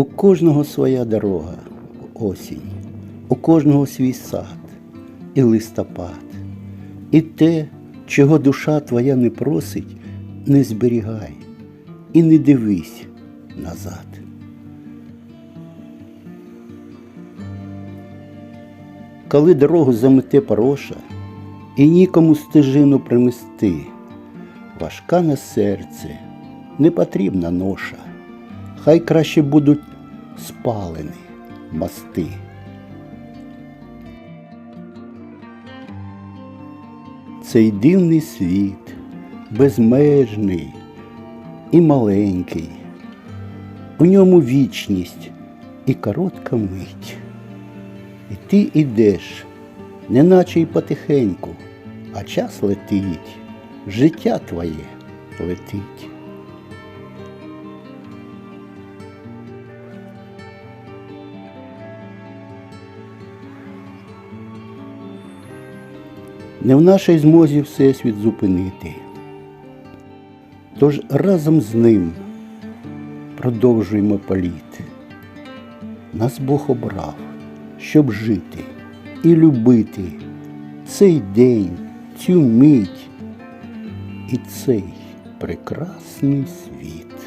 У кожного своя дорога, осінь, у кожного свій сад і листопад. І те, чого душа твоя не просить, не зберігай і не дивись назад. Коли дорогу замете пороша, і нікому стежину примести, важка на серце, не потрібна ноша, хай краще будуть спалені мости. Цей дивний світ, безмежний і маленький, у ньому вічність і коротка мить. І ти ідеш, неначе й потихеньку, а час летить, життя твоє летить. Не в нашій змозі Всесвіт зупинити. Тож разом з ним продовжуємо політ. Нас Бог обрав, щоб жити і любити цей день, цю мить і цей прекрасний світ.